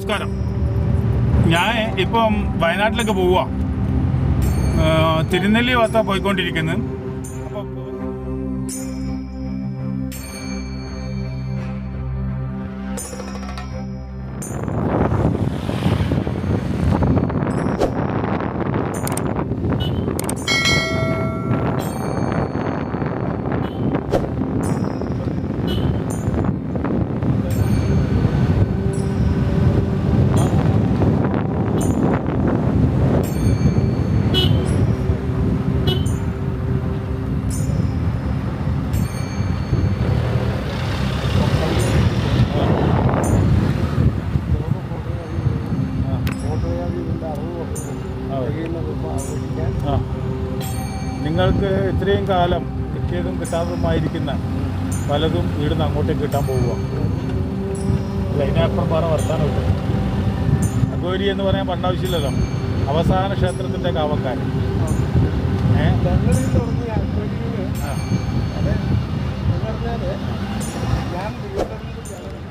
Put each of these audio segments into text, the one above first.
നമസ്കാരം. ഞാൻ ഇപ്പം വയനാട്ടിലേക്ക് പോവുക തിരുനെല്ലി ഭാഗത്താണ് പോയിക്കൊണ്ടിരിക്കുന്നത് നിങ്ങൾക്ക് ഇത്രയും കാലം കിട്ടിയതും കിട്ടാത്തതുമായിരിക്കുന്ന പലതും ഇവിടുന്ന് അങ്ങോട്ടേക്ക് കിട്ടാൻ പോവുക. അതിനപ്പുറം വേറെ വർത്താനമില്ല അഗോരി എന്ന് പറയാൻ പണ്ടാവശ്യമില്ലല്ലോ അവസാന ക്ഷേത്രത്തിന്റെ കാവക്കാരൻ.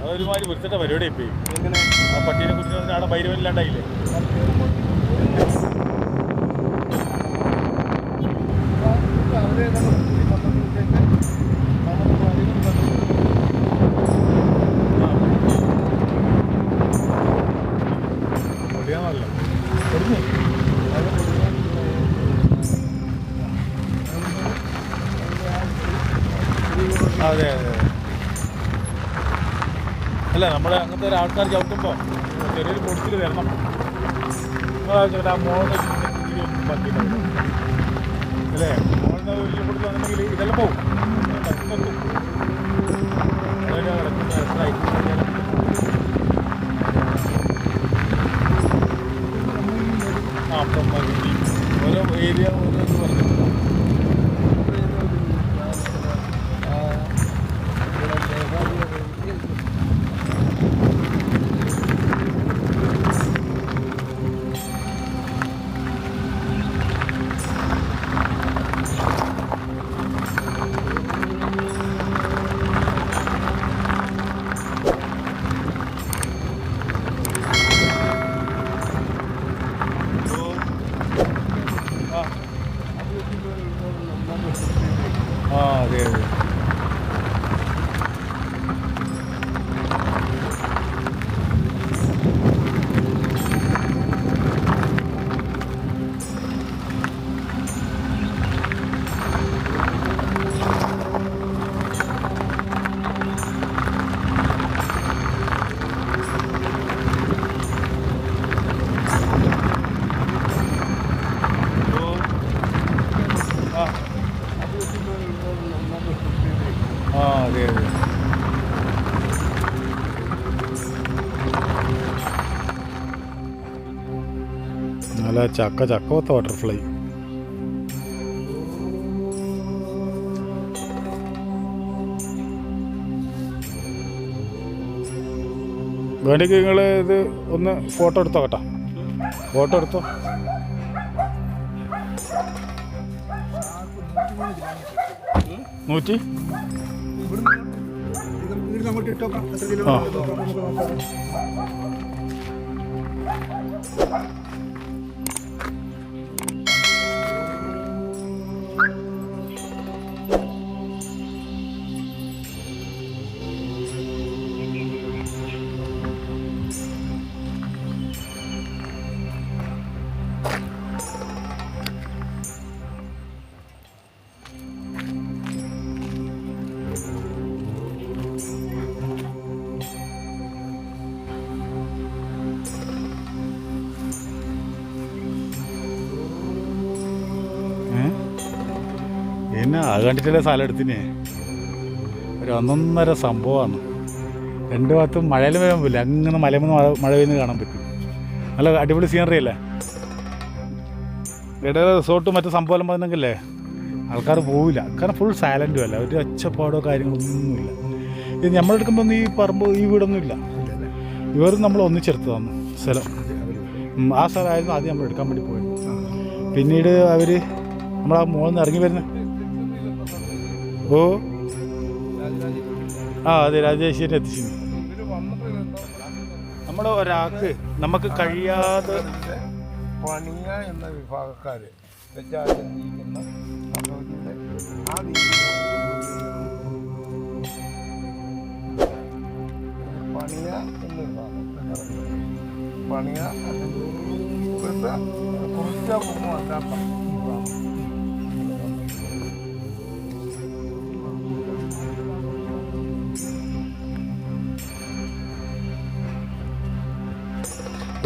അതൊരുമാതിരി വൃത്തിട്ട പരിപാടി ഇപ്പം ആ പട്ടീനെ കുറിച്ച് അവിടെ ഭൈരവനില്ലാണ്ടായില്ലേ അതെ അതെ അല്ല നമ്മുടെ അങ്ങനത്തെ ഒരു ആൾക്കാർ ചവിട്ടുമ്പോൾ ചെറിയൊരു പൊടിച്ചിൽ വരണം ചേട്ടാ മോളിൽ പറ്റിയിട്ടുണ്ട് അല്ലേ? ഇതെല്ലാം പോകും. ഓരോ ഏരിയ ആ ആ അതെ അതെ. നല്ല ചക്ക ചക്കവത്ത ബട്ടർഫ്ലൈ വേണമെങ്കിൽ നിങ്ങൾ ഇത് ഒന്ന് ഫോട്ടോ എടുത്തോ കേട്ടോ. ഫോട്ടോ എടുത്തോ. നൂറ്റി? ആ. ഏ? എന്നാ അത് കണ്ടിട്ടല്ലേ സ്ഥലം എടുത്തിനെ? ഒരു ഒന്നൊന്നര സംഭവമാണ്. രണ്ട് ഭാഗത്തും മഴയിൽ വരാൻ പറ്റില്ല അങ്ങനെ മലമെന്ന് മഴ മഴ പെയ്യുന്ന കാണാൻ പറ്റും. നല്ല അടിപൊളി സീനറി അല്ലേ? ഇടയിൽ റിസോർട്ടും മറ്റു സംഭവം പറഞ്ഞെങ്കിലേ ആൾക്കാർ പോവില്ല. കാരണം ഫുൾ സൈലന്റും അല്ല. ഒരു ഒച്ചപ്പാടോ കാര്യങ്ങളൊന്നുമില്ല. ഇത് നമ്മളെടുക്കുമ്പോൾ ഈ പറമ്പ് ഈ വീടൊന്നും ഇല്ല. ഇവർ നമ്മൾ ഒന്നിച്ചെടുത്ത് തന്നു സ്ഥലം ആ സ്ഥലമായിരുന്നു ആദ്യം നമ്മൾ എടുക്കാൻ വേണ്ടി പോയത്. പിന്നീട് അവർ നമ്മളാ മുകളിൽ നിന്ന് ഇറങ്ങി വരുന്ന. ഓ. ആ അതെ രാജേശ്വരി എത്തിച്ചു നമ്മുടെ ഒരാൾക്ക് നമുക്ക് കഴിയാതെ പണിയ എന്ന വിഭാഗക്കാര് പണിയ എന്ന വിഭാഗം പണിയ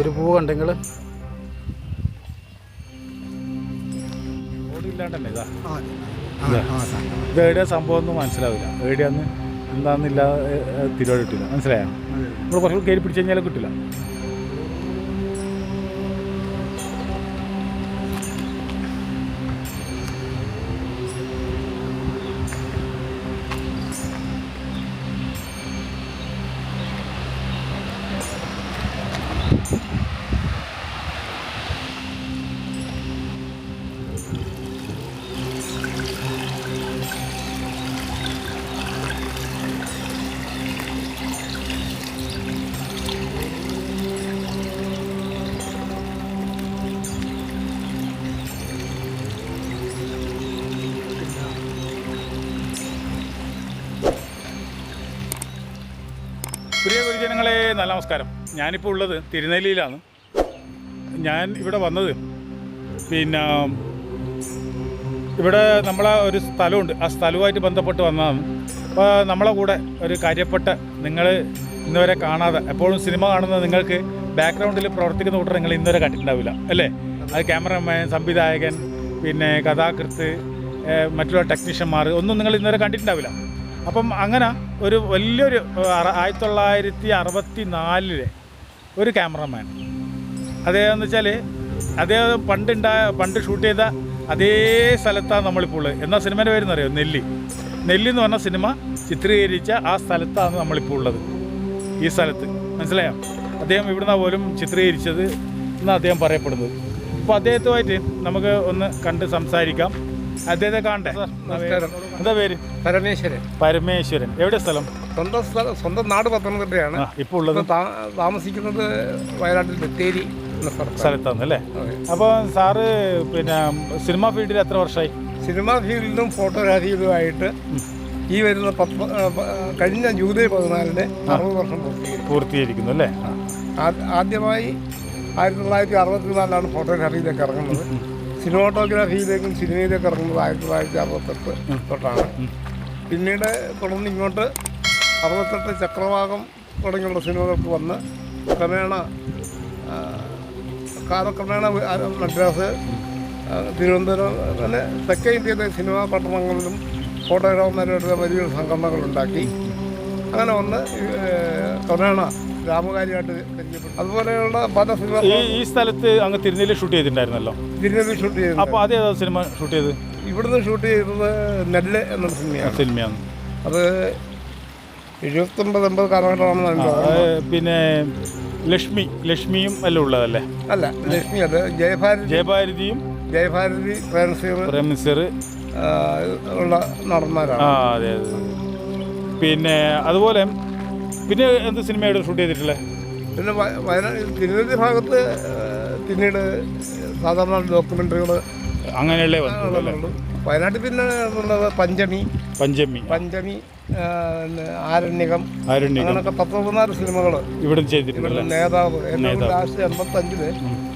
ഒരു പൂവ് കണ്ടെങ്കിൽ. ഇതാ? ഇതാ. എവിടെയാ സംഭവം ഒന്നും മനസ്സിലാവില്ല. എവിടെയാന്ന് എന്താന്നില്ല തിരുവാട് കിട്ടില്ല മനസ്സിലായോ? നമ്മൾ കുറച്ച് കയറി പിടിച്ചു കഴിഞ്ഞാൽ കിട്ടില്ല. പ്രിയ ഗുരുജനങ്ങളെ നല്ല നമസ്കാരം. ഞാനിപ്പോൾ ഉള്ളത് തിരുനെല്ലിയിലാണ്. ഞാൻ ഇവിടെ വന്നത് പിന്നെ ഇവിടെ നമ്മളെ ഒരു സ്ഥലമുണ്ട്. ആ സ്ഥലവുമായിട്ട് ബന്ധപ്പെട്ട് വന്നതാണ്. അപ്പോൾ നമ്മളെ കൂടെ ഒരു കാര്യപ്പെട്ട നിങ്ങൾ ഇന്നുവരെ കാണാതെ എപ്പോഴും സിനിമ കാണുന്നത് നിങ്ങൾക്ക് ബാക്ക്ഗ്രൗണ്ടിൽ പ്രവർത്തിക്കുന്ന കൂട്ടർ നിങ്ങൾ ഇന്നുവരെ കണ്ടിട്ടുണ്ടാവില്ല അല്ലേ? അത് ക്യാമറമാൻ സംവിധായകൻ പിന്നെ കഥാകൃത്ത് മറ്റുള്ള ടെക്നീഷ്യന്മാർ ഒന്നും നിങ്ങൾ ഇന്നുവരെ കണ്ടിട്ടുണ്ടാവില്ല. അപ്പം അങ്ങനെ ഒരു വലിയൊരു ആയിരത്തി തൊള്ളായിരത്തി അറുപത്തി നാലിലെ ഒരു ക്യാമറമാൻ. അദ്ദേഹം എന്ന് വെച്ചാൽ അദ്ദേഹം പണ്ടുണ്ടായ പണ്ട് ഷൂട്ട് ചെയ്ത അതേ സ്ഥലത്താണ് നമ്മളിപ്പോൾ ഉള്ളത്. എന്നാ സിനിമയുടെ പേരെന്നറിയോ? നെല്ലി. നെല്ലി എന്ന് പറഞ്ഞ സിനിമ ചിത്രീകരിച്ച ആ സ്ഥലത്താണ് നമ്മളിപ്പോൾ ഉള്ളത്. ഈ സ്ഥലത്ത്. മനസ്സിലായോ? അദ്ദേഹം ഇവിടുന്ന് പോലും ചിത്രീകരിച്ചത് എന്ന് അദ്ദേഹം പറയപ്പെടുന്നത്. അപ്പോൾ അദ്ദേഹത്തുമായിട്ട് നമുക്ക് ഒന്ന് കണ്ട് സംസാരിക്കാം. അദ്ദേഹത്തെ നമസ്കാരം. എന്താ പേര്? പരമേശ്വരൻ. പരമേശ്വരൻ. എവിടെ സ്ഥലം? സ്വന്തം സ്ഥലം സ്വന്തം നാട് പത്തനംതിട്ടയാണ്. ഇപ്പോൾ ഉള്ളത്? താമസിക്കുന്നത് വയനാട്ടിൽ ബത്തേരി സ്ഥലത്താണ്. അല്ലേ. അപ്പോൾ സാറ് പിന്നെ സിനിമാ ഫീൽഡിൽ എത്ര വർഷമായി? സിനിമാ ഫീൽഡിലും ഫോട്ടോഗ്രാഫിയിലുമായിട്ട് ഈ വരുന്ന പത്ത് കഴിഞ്ഞ ജൂലൈ പതിനാലിന് അറുപത് വർഷം പൂർത്തീകരിക്കും പൂർത്തീകരിക്കുന്നു അല്ലേ? ആദ്യമായി ആയിരത്തി തൊള്ളായിരത്തി അറുപത്തിനാലിലാണ് ഫോട്ടോഗ്രാഫിയിലേക്ക് ഇറങ്ങുന്നത്. സിനിമാട്ടോഗ്രാഫിയിലേക്കും സിനിമയിലേക്ക് ഇറങ്ങുന്നത് ആയിരത്തി തൊള്ളായിരത്തി അറുപത്തെട്ട് തൊട്ടാണ്. പിന്നീട് തുടർന്ന് ഇങ്ങോട്ട് അറുപത്തെട്ട് ചക്രവാകം തുടങ്ങിയുള്ള സിനിമകൾക്ക് വന്ന് ക്രമേണ കാലക്രമേണ മദ്രാസ് തിരുവനന്തപുരം അങ്ങനെ തെക്കേ ഇന്ത്യയിലെ സിനിമാ പട്ടണങ്ങളിലും ഫോട്ടോഗ്രാഫർമാരുടെ വലിയൊരു സംഘടനകളുണ്ടാക്കി അങ്ങനെ വന്ന് ക്രമേണ രാമകാരിയായിട്ട് പരിചയപ്പെട്ടു അതുപോലെയുള്ള പല സിനിമ ഈ ഈ സ്ഥലത്ത് അങ്ങ് തിരുനെല്ലി ഷൂട്ട് ചെയ്തിട്ടുണ്ടായിരുന്നല്ലോ? തിരുനെല്ലി ഷൂട്ട് ചെയ്തു അപ്പോൾ അതേതാ സിനിമ ഷൂട്ട് ചെയ്ത് ഇവിടുന്ന് ഷൂട്ട് ചെയ്തത് നെല്ല് എന്ന സിനിമയാണ്. സിനിമയാണ്. അത് എഴുപത്തൊമ്പത് എൺപത് കാലഘട്ടമാണെന്ന് പിന്നെ ലക്ഷ്മി ലക്ഷ്മിയും അല്ല ഉള്ളതല്ലേ അല്ല? ലക്ഷ്മി അത് ജയഭാരതി. ജയഭാരതിയും ജയഭാരതി പ്രേംസീർ. പ്രേംസർ ഉള്ള നടന്മാരാണ്. ആ അതെ അതെ. പിന്നെ അതുപോലെ പിന്നെ എന്ത് സിനിമയുടെ ഷൂട്ട് ചെയ്തിട്ടില്ലേ പിന്നെ വയ- വയനാട് തിരുനെല്ലി ഭാഗത്ത് പിന്നീട് സാധാരണ ഡോക്യുമെന്ററികൾ അങ്ങനെയുള്ള വയനാട്ടിൽ പിന്നെ പഞ്ചമി. പഞ്ചമി. പഞ്ചമി ആരണ്യകം. അങ്ങനൊക്കെ പത്ത് പതിനാറ് സിനിമകൾ ഇവിടെ ചെയ്തിട്ടുണ്ട് നേതാവ്. ലാസ്റ്റ് എൺപത്തഞ്ചിൽ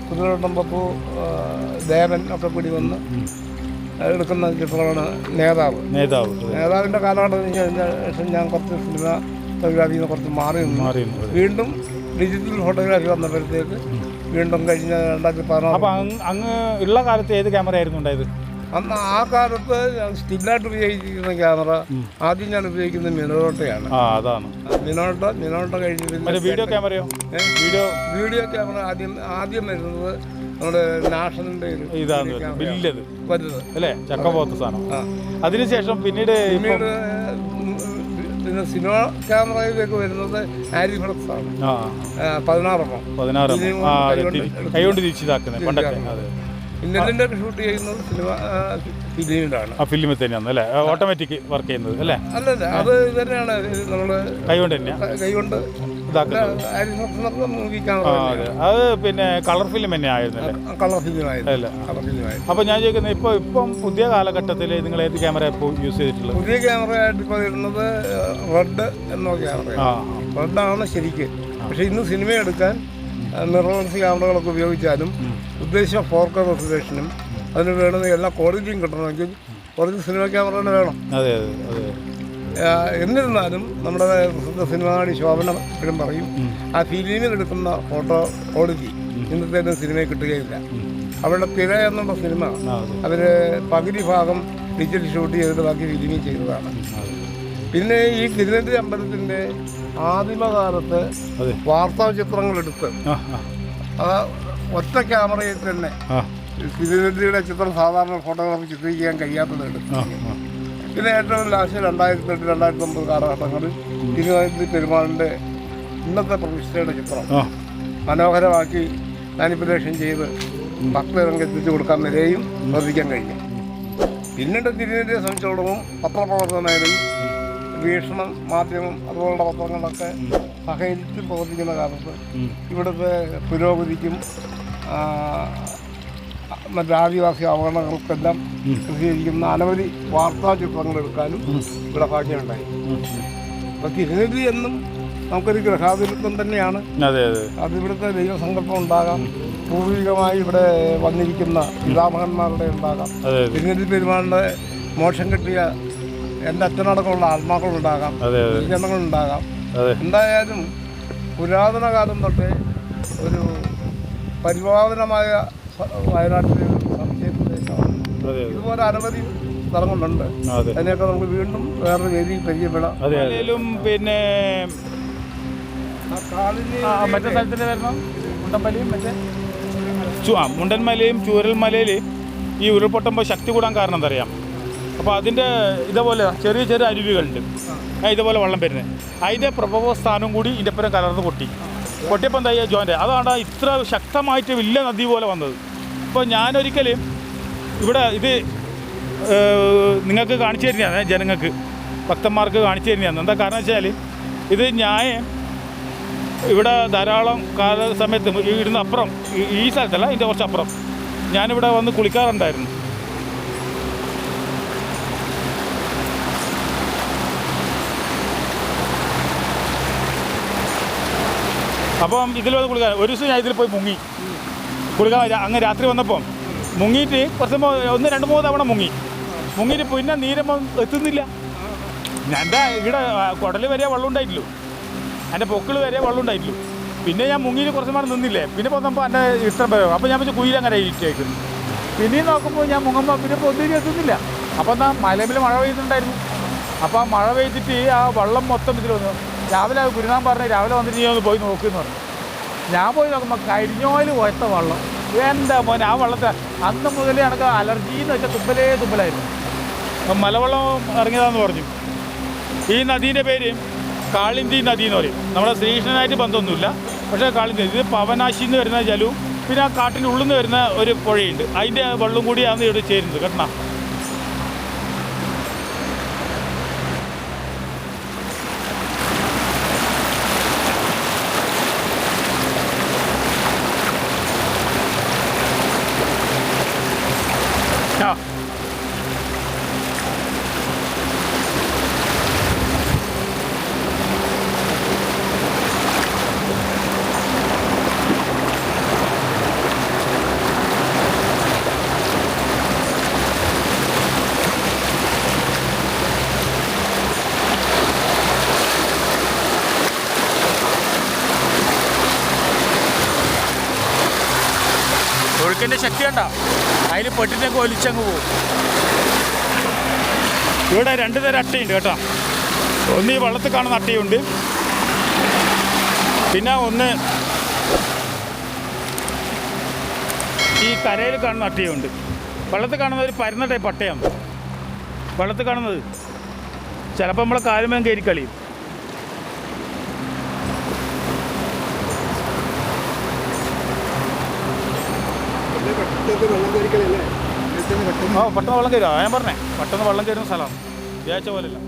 കുതിരോട്ടം പപ്പു ദേവൻ ഒക്കെ കൂടി വന്ന് എടുക്കുന്ന ചിത്രമാണ് നേതാവ്. നേതാവ്. നേതാവിന്റെ കാലഘട്ടത്തിന് ശേഷം ഞാൻ കുറച്ച് സിനിമ ഫോട്ടോഗ്രാഫിയിൽ നിന്ന് കുറച്ച് മാറി മാറി വീണ്ടും ഡിജിറ്റൽ ഫോട്ടോഗ്രാഫി വന്നപ്പോഴത്തേക്ക് വീണ്ടും കഴിഞ്ഞ രണ്ടായിരത്തി പതിനാറ്. അപ്പൊ അങ്ങ് ഉള്ള കാലത്ത് ഏത് ക്യാമറ ആയിരുന്നു ഉണ്ടായത്? അന്ന് ആ കാലത്ത് ഞാൻ സ്റ്റില്ലായിട്ട് ഉപയോഗിക്കുന്ന ക്യാമറ ആദ്യം ഞാൻ ഉപയോഗിക്കുന്നത് മിനോട്ടയാണ്. അതാണ്. മിനോട്ട മിനോട്ട കഴിഞ്ഞ് വീഡിയോ ക്യാമറയോ വീഡിയോ വീഡിയോ ക്യാമറ ആദ്യം ആദ്യം വരുന്നത് നമ്മുടെ നാഷണലിന്റെ ഇതാണ് വരുന്നത്. വലുത്. അല്ലേ? ചക്കപോത്ത സാധനം. ആ. അതിനുശേഷം പിന്നീട് പിന്നീട് പിന്നെ സിനിമ ക്യാമറയിലേക്ക് വരുന്നത് ആരിഫ്ലക്സ് ആണ് പതിനാറെണ്ണം. പതിനാറ് കൈകൊണ്ട് തിരിച്ചിതാക്കുന്നത് പണ്ടൊക്കെ. അതെ. ഷൂട്ട് ചെയ്യുന്നത് സിനിമ ഫിലിമിലാണ്. ആ ഫിലിമിൽ തന്നെയാണ് അല്ലേ? ഓട്ടോമാറ്റിക് വർക്ക് ചെയ്യുന്നത് അല്ലേ? അല്ലല്ല അത് തന്നെയാണ് നമ്മൾ കൈകൊണ്ട് തന്നെയാണ് കൈകൊണ്ട് അതെ. പിന്നെ കളർ ഫിലിം തന്നെ ആയിരുന്നു. കളർ ഫിലിമായിരുന്നു അപ്പോൾ ഞാൻ ചോദിക്കുന്നത് ഇപ്പൊ ഇപ്പം പുതിയ കാലഘട്ടത്തിൽ നിങ്ങൾ ഏത് ക്യാമറ ഇപ്പോൾ യൂസ് ചെയ്തിട്ടുള്ളത്? പുതിയ ക്യാമറ ആയിട്ട് ഇപ്പൊ വരുന്നത് റെഡ് എന്ന ക്യാമറ റെഡാണ് ശരിക്ക്. പക്ഷെ ഇന്ന് സിനിമ എടുക്കാൻ മിററൻസ് ക്യാമറകളൊക്കെ ഉപയോഗിച്ചാലും ഉദ്ദേശിച്ച ഫോർ കെ റെസൊല്യൂഷനും അതിന് വേണ്ടുന്ന എല്ലാ ക്വാളിറ്റിയും കിട്ടണമെങ്കിൽ കുറച്ച് സിനിമ ക്യാമറ തന്നെ വേണം. അതെ അതെ. എന്നിരുന്നാലും നമ്മുടെ പ്രസിദ്ധ സിനിമാടി ശോഭന എപ്പോഴും പറയും ആ ഫിലിമിൽ എടുക്കുന്ന ഫോട്ടോ ക്വാളിറ്റി ഇന്നത്തെ സിനിമയിൽ കിട്ടുകയില്ല. അവരുടെ തിര എന്നുള്ള സിനിമ ആ അതെ. അവർ പകുതി ഭാഗം ഡിജിറ്റൽ ഷൂട്ട് ചെയ്തിട്ട് ബാക്കി ഫിലിമിങ് ചെയ്തതാണ്. പിന്നെ ഈ തിരുനെല്ലി അമ്പലത്തിന്റെ ആദിമകാലത്ത് വാർത്താ ചിത്രങ്ങളെടുത്ത് അത് ഒറ്റ ക്യാമറയിൽ തന്നെ തിരുനെല്ലിയുടെ ചിത്രം സാധാരണ ഫോട്ടോഗ്രാഫി ചിത്രീകരിക്കാൻ കഴിയാത്തത് എടുത്തു. ആ ആ. പിന്നെ ഏറ്റവും ലാസ്റ്റ് രണ്ടായിരത്തി എട്ട് രണ്ടായിരത്തി ഒമ്പത് കാലഘട്ടങ്ങളിൽ തിരുനെല്ലി പെരുമാളിന്റെ ഇന്നത്തെ പ്രതിഷ്ഠയുടെ ചിത്രം. മനോഹരമാക്കി മാനിപ്പുലേഷൻ ചെയ്ത് ഭക്തരംഗം എത്തിച്ചു കൊടുക്കാൻ വരെയും ശ്രദ്ധിക്കാൻ കഴിഞ്ഞു. പിന്നീട് തിരുനെല്ലിയെ സംബന്ധിച്ചിടത്തോളം പത്രപ്രവർത്തന മേഖലയിൽ വീക്ഷണം മാധ്യമം അതുപോലുള്ള പത്രങ്ങളൊക്കെ സഹകരിച്ച് പ്രവർത്തിക്കുന്ന കാലത്ത്. ഇവിടുത്തെ പുരോഗതിക്കും മറ്റ് ആദിവാസി അവഗണനകൾക്കെല്ലാം പ്രസിദ്ധീകരിക്കുന്ന അനവധി വാർത്താ ചിത്രങ്ങൾ എടുക്കാനും ഇവിടെ ഭാഗ്യമുണ്ടായി. അപ്പൊ അപ്പോൾ തിരുനെല്ലി എന്നും നമുക്കൊരു ഗ്രഹാതിരുത്വം തന്നെയാണ്. അതെ ഇവിടുത്തെ ദൈവസങ്കല്പം ഉണ്ടാകാം. പൂർവികമായി ഇവിടെ വന്നിരിക്കുന്ന പിതാമഹന്മാരുടെ ഉണ്ടാകാം. തിരുനെല്ലി പെരുമാളിന്റെ മോക്ഷം കിട്ടിയ എന്റെ അച്ഛനടക്കമുള്ള ആത്മാക്കളുണ്ടാകാം. ജനങ്ങളുണ്ടാകാം എന്തായാലും പുരാതന കാലം തൊട്ടേ ഒരു പരിപാവനമായ വയനാട്ടിലെ സംശയ പ്രദേശമാണ് ഇതുപോലെ അനവധി സ്ഥലങ്ങളുണ്ട്. അതെ. അതിനെയൊക്കെ നമുക്ക് വീണ്ടും വേറൊരു വേദിയിൽ പരിചയപ്പെടാം. പിന്നെ ആ കാലിന് ആ, മറ്റേ സ്ഥലത്തിന്റെ വരണം മുണ്ടൻമലയും മറ്റേ? മുണ്ടൻമലയും ചൂരൽമലയിൽ ഈ ഉരുൾപൊട്ടുമ്പോൾ ശക്തി കൂടാൻ കാരണം എന്തറിയാം? അപ്പോൾ അതിന്റെ ഇതേപോലെ ചെറിയ ചെറിയ അരുവികളുണ്ട്. ഇതേപോലെ വെള്ളം വരുന്നത്. അതിന്റെ പ്രഭവ സ്ഥാനം കൂടി ഇതിന്റെ ഒപ്പം കലർന്ന് പൊട്ടി പൊട്ടിയപ്പം എന്താ ജോന്റെ. അതാണ് ഇത്ര ശക്തമായിട്ട് വലിയ നദി പോലെ വന്നത്. അപ്പോൾ ഞാനൊരിക്കലും ഇവിടെ ഇത് നിങ്ങൾക്ക് കാണിച്ചു തരുന്നതാണ് ജനങ്ങൾക്ക് ഭക്തന്മാർക്ക് കാണിച്ചു തരുന്നതാണ്. എന്താ കാരണം വെച്ചാൽ ഇത് ഞാൻ ഇവിടെ ധാരാളം കാല സമയത്ത് ഈ അപ്പുറം ഈ സ്ഥലത്തല്ല ഇതിന്റെ കുറച്ച് അപ്പുറം ഞാനിവിടെ വന്ന് കുളിക്കാറുണ്ടായിരുന്നു. അപ്പം ഇതിൽ വന്ന് കുളിക്കാൻ ഒരു ദിവസം ഞാൻ ഇതിൽ പോയി മുങ്ങി. കുളിക്കാൻ അങ്ങ് രാത്രി വന്നപ്പം മുങ്ങിയിട്ട് കുറച്ച് ഒന്ന് രണ്ട് മൂന്ന് തവണ മുങ്ങി. മുങ്ങിയിട്ട് പിന്നെ നീരമ്പം എത്തുന്നില്ല. എന്റെ ഇവിടെ കുടൽ വരെ വെള്ളം ഉണ്ടായിട്ടുള്ളൂ എന്റെ പൊക്കിൾ വരെ വെള്ളം ഉണ്ടായിട്ടുള്ളൂ പിന്നെ ഞാൻ മുങ്ങിയിട്ട് കുറച്ച് മാറി നിന്നില്ലേ? പിന്നെ വന്നപ്പോൾ എന്റെ ഇഷ്ടം വരും അപ്പോൾ ഞാൻ വെച്ച് കുയിലങ്ങനെ ഇരിക്കുന്നു പിന്നെയും നോക്കുമ്പോൾ ഞാൻ മുങ്ങുമ്പോൾ പിന്നെ പൊന്തിരി എത്തുന്നില്ല. അപ്പോൾ എന്താ മലമ്പിൽ മഴ പെയ്തിട്ടുണ്ടായിരുന്നു അപ്പോൾ ആ മഴ പെയ്തിട്ട് ആ വെള്ളം മൊത്തം ഇതിൽ വന്നു രാവിലെ ഗുരുനാഥൻ പറഞ്ഞ് രാവിലെ വന്നിട്ട് ഞാൻ ഒന്ന് പോയി നോക്കുമെന്ന് പറഞ്ഞു. ഞാൻ പോയി നോക്കുമ്പോൾ കരിഞ്ഞോയിൽ പോയത്തെ വെള്ളം. എന്റെ മോനെ ആ വെള്ളത്തെ അന്ന് മുതലേ എനിക്ക് അലർജി എന്ന് വെച്ചാൽ തുമ്പലേ തുമ്പലായിരുന്നു മലവെള്ളം ഇറങ്ങിയതാന്ന് പറഞ്ഞു. ഈ നദീന്റെ പേര് കാളിന്തി നദി എന്ന് പറയും. നമ്മുടെ ശ്രീകൃഷ്ണനായിട്ട് ബന്ധമൊന്നുമില്ല. പക്ഷേ കാളിന്തി ഇത് പവനാശി എന്ന് വരുന്ന ജലവും പിന്നെ ആ കാട്ടിന്റെ ഉള്ളിൽ നിന്ന് വരുന്ന ഒരു പുഴയുണ്ട്. അതിന്റെ വെള്ളം കൂടിയാണ് ഇവിടെ ചേരുന്നത്. കേട്ടോ ആ ഒഴുക്കിന്റെ ശക്തി കണ്ട അതിൽ പെട്ടിനൊക്കെ ഒലിച്ചങ്ങ് പോകും. ഇവിടെ രണ്ട് തരം അട്ടയുണ്ട് കേട്ടോ. ഒന്ന് ഈ വെള്ളത്തിൽ കാണുന്ന അട്ടയുണ്ട്. പിന്നെ ഒന്ന് ഈ കരയിൽ കാണുന്ന അട്ടയുണ്ട്. വെള്ളത്തിൽ കാണുന്ന ഒരു പരന്ന ടൈപ്പ് അട്ടയാണ്. വെള്ളത്തിൽ കാണുന്നത്. ചിലപ്പോൾ നമ്മളെ കാലുമേം കയറി കളിയും. ആ പെട്ടെന്ന് വെള്ളം കയറുക ഞാൻ പറഞ്ഞേ പെട്ടെന്ന് വെള്ളം കയറുന്ന സ്ഥലമാണ്. വിചാരിച്ച പോലെയല്ല.